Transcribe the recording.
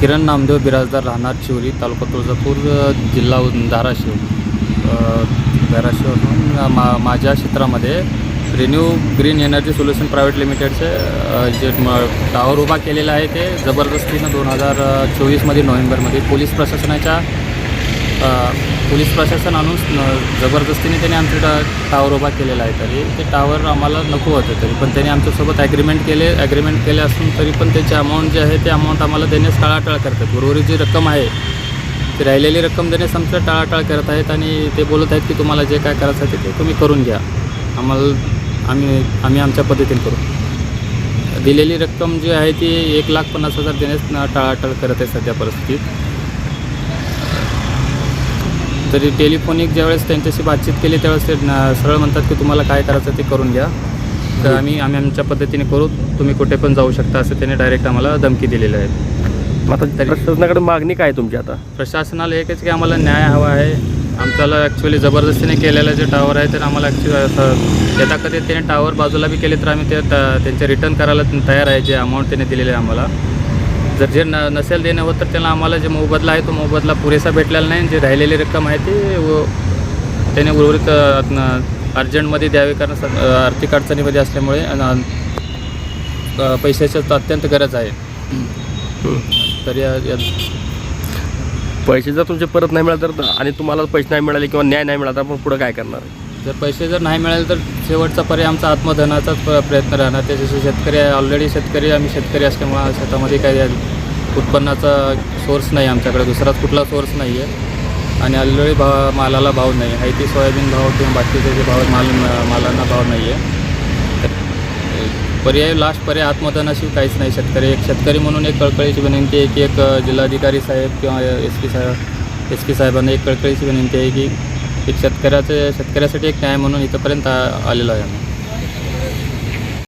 किरण नामदेव बिराजदार राहणार चिवरी तालुका तुळजापूर जिल्हा धाराशिव. धाराशिव मा माझ्या क्षेत्रामध्ये renew green energy solution private लिमिटेडचे जे म टावर उभा केलेला आहे ते जबरदस्तीनं दोन हजार चोवीसमध्ये नोव्हेंबरमध्ये पोलीस प्रशासनाच्या पोलीस प्रशासन आणून जबरदस्तीने त्याने आमचे टा टावर उभा केलेला आहे तरी ते टावर आम्हाला नको होतं तरी. पण त्याने आमच्यासोबत ॲग्रीमेंट केले ॲग्रीमेंट केले असून तरी पण त्याचे अमाऊंट जे आहे ते अमाऊंट आम्हाला देण्यास टाळाटाळ करतात. उर्वरित जी रक्कम आहे ती राहिलेली रक्कम देण्यास आमचं टाळाटाळ करत आहेत आणि ते बोलत आहेत की तुम्हाला जे काय करायचं आहे ते तुम्ही करून घ्या. आम्हाला आम्ही आम्ही आमच्या पद्धतीने करू. दिलेली रक्कम जी आहे ती एक लाख पन्नास हजार देण्यास टाळाटाळ करत आहे सध्या परिस्थितीत. तरी टेलिफोनिक ज्यावेळेस त्यांच्याशी बातचीत केली त्यावेळेस ते सरळ म्हणतात की तुम्हाला काय करायचं ते करून घ्या. तर आम्ही आम्ही आमच्या पद्धतीने करू. तुम्ही कुठे पण जाऊ शकता असं त्याने डायरेक्ट आम्हाला धमकी दिलेली आहे. आता तरी- प्रशासनाकडे मागणी काय तुमची आता? प्रशासनाला एकच की आम्हाला न्याय हवा आहे. आमच्याला ॲक्च्युली जबरदस्तीने केलेलं जे टावर आहे तर आम्हाला ॲक्च्युली यथा कधी त्याने टावर बाजूला बी केले तर आम्ही ते त्यांचे रिटर्न करायला तयार आहे जे अमाऊंट त्याने दिलेले आहे आम्हाला. जर जे न नसेल देणं होत तर त्याला आम्हाला जे मोबदला आहे तो मोबदला पुरेसा भेटलेला नाही. जे राहिलेली रक्कम आहे ती व- त्याने उर्वरित न- अर्जंटमध्ये द्यावे कारण स- आर्थिक अडचणीमध्ये असल्यामुळे पैशाची अत्यंत गरज आहे. तर या या- पैसे जर तुमचे परत नाही मिळाले तर आणि तुम्हाला पैसे नाही मिळाले किंवा न्याय नाही मिळाला तर आपण पुढं काय करणार? जर पैसे जर नाही मिळाले तर शेवटचा पर्याय आमचा आत्मधनाचाच प- प्रयत्न राहणार. त्याच्याशी शेतकरी ऑलरेडी शेतकरी आम्ही शेतकरी असल्यामुळं शेतामध्ये काही उत्पन्नाचा सोर्स नाही आमच्याकडे दुसराच कुठला सोर्स नाही आहे आणि ऑलरेडी भाव मालाला भाव नाही. आहे ती सोयाबीन भाव किंवा बाकीचे जे भाव माल मालांना भाव नाही आहे पर्याय लास्ट पर्याय आत्मधनाशिवाय काहीच नाही शेतकरी. एक शेतकरी म्हणून एक कळकळीची विनंती आहे की एक जिल्हाधिकारी साहेब किंवा एस पी साहेब एस पी साहेबांना एक कळकळीची विनंती आहे की एक शेतकऱ्याचे शेतकऱ्यासाठी एक न्याय म्हणून इथंपर्यंत आलेलो आहे आम्ही.